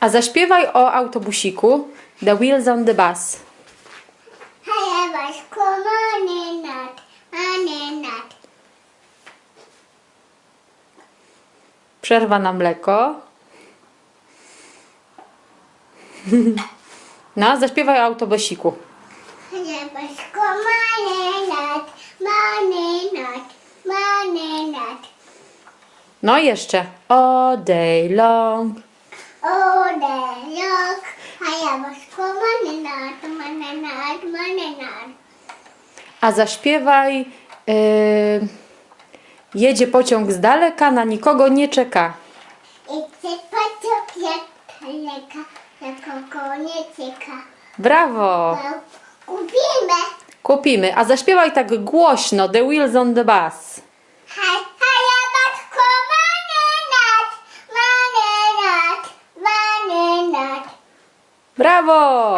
A zaśpiewaj o autobusiku. The wheels on the bus. Money not. Przerwa na mleko. No, zaśpiewaj o autobusiku. Not. No i jeszcze. All day long. Waszku, money not, money not, money not. A zaśpiewaj. Yy, jedzie pociąg z daleka, na nikogo nie czeka. Ty pociąg jak daleka, na kogo nie czeka. Brawo! Kupimy. Kupimy. A zaśpiewaj tak głośno. The wheels on the bus. Bravo!